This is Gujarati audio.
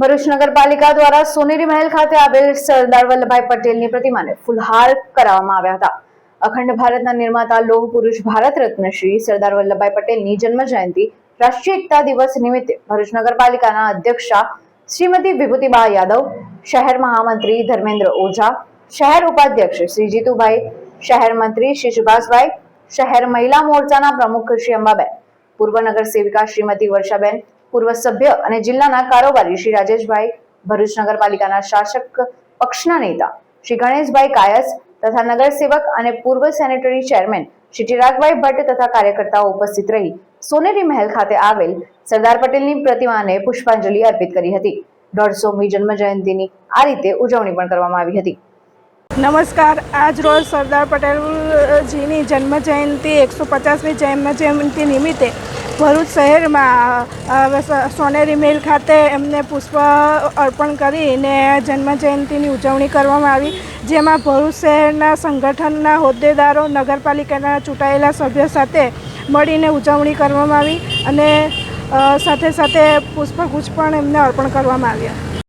ભરૂચ નગરપાલિકા દ્વારા સોનેરી મહેલ ખાતે આવેલ સરદાર વલ્લભભાઈ પટેલની પ્રતિમાને ફુલહાર કરાવવામાં આવ્યા હતા. અખંડ ભારતના નિર્માતા લોહ પુરુષ ભારત રત્ન શ્રી સરદાર વલ્લભભાઈ પટેલની જન્મ જયંતિ રાષ્ટ્રીય એકતા દિવસ નિમિત્તે ભરૂચ નગરપાલિકાના અધ્યક્ષા શ્રીમતી વિભૂતિબા યાદવ, શહેર મહામંત્રી ધર્મેન્દ્ર ઓઝા, શહેર ઉપાધ્યક્ષ શ્રી જીતુભાઈ, શહેર મંત્રી શ્રી સુભાષભાઈ, શહેર મહિલા મોરચાના પ્રમુખ શ્રી અંબાબેન, પૂર્વ નગર સેવિકા શ્રીમતી વર્ષાબેન પૂર્વ સભ્ય અને જિલ્લાના કારોબારી શ્રી રાજેશભાઈ ભરૂચ નગરપાલિકાના શાસક પક્ષના નેતા શ્રી ગણેશભાઈ કાયસ તથા નગરસેવક અને પૂર્વ સેનેટરી ચેરમેન શ્રી ચિરાગભાઈ ભટ્ટ તથા કાર્યકર્તાઓ ઉપસ્થિત રહી સોનેરી મહેલ ખાતે આવેલ સરદાર પટેલની પ્રતિમાને પુષ્પાંજલિ અર્પિત કરી હતી. દોઢસોમી જન્મ જયંતિની આ રીતે ઉજવણી પણ કરવામાં આવી હતી. નમસ્કાર. આજ રોજ સરદાર પટેલજીની જન્મ જયંતિ, એકસો પચાસમી જન્મ જયંતિ નિમિત્તે ભરૂચ શહેરમાં સોનેરી મિલ ખાતે એમને પુષ્પ અર્પણ કરીને જન્મ જયંતિની ઉજવણી કરવામાં આવી, જેમાં ભરૂચ શહેરના સંગઠનના હોદ્દેદારો, નગરપાલિકાના ચૂંટાયેલા સભ્યો સાથે મળીને ઉજવણી કરવામાં આવી અને સાથે સાથે પુષ્પગુચ્છ પણ એમને અર્પણ કરવામાં આવ્યા.